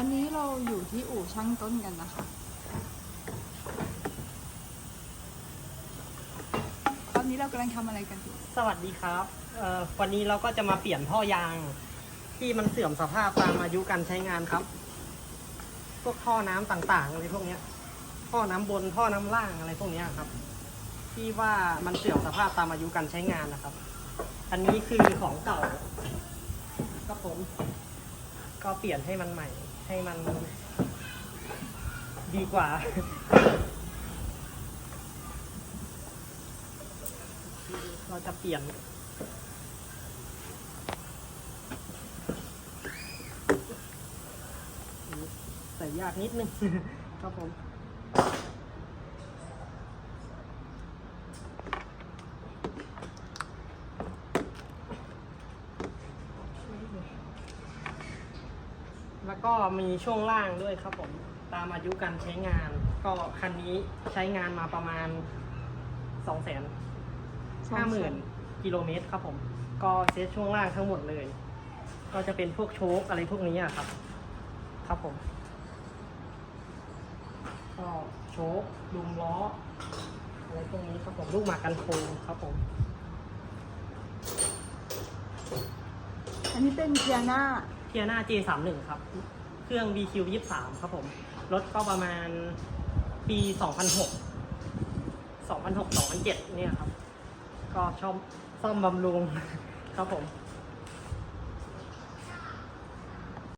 วันนี้เราอยู่ที่อู่ช่างต้นกันนะคะ ตอนนี้เรากำลังทำอะไรกันอยู่สวัสดีครับเอ่อวันนี้เราก็จะมาเปลี่ยนท่อยาง ที่มันเสื่อมสภาพตามอายุการใช้งานครับ พวกท่อน้ำต่างๆอะไรพวกเนี้ย ท่อน้ำบนท่อน้ำล่างอะไรพวกเนี้ยครับ ที่ว่ามันเสื่อมสภาพตามอายุการใช้งานนะครับ อันนี้คือของเก่าครับผมก็เปลี่ยนให้มันใหม่ ให้มันดีกว่า เราจะเปลี่ยนใส่ยากนิดนึงครับผม แล้วก็มีช่วงล่างด้วยครับผม ตามอายุการใช้งาน ก็คันนี้ใช้งานมาประมาณสองแสนห้าหมื่นกิโลเมตรครับผม ก็เซตช่วงล่างทั้งหมดเลย ก็จะเป็นพวกโชคอะไรพวกนี้อะครับ ครับผม ก็โชคดุมล้ออะไรพวกนี้ครับผมลูกหมากกันโคงครับผม อันนี้เป็นเทียน่า เทียนา J31 ครับ เครื่อง BQ 23ครับผม รถก็ประมาณปี 2006 2006 2007 เนี่ยครับ ก็ชอบซ่อมบำรุง ครับผม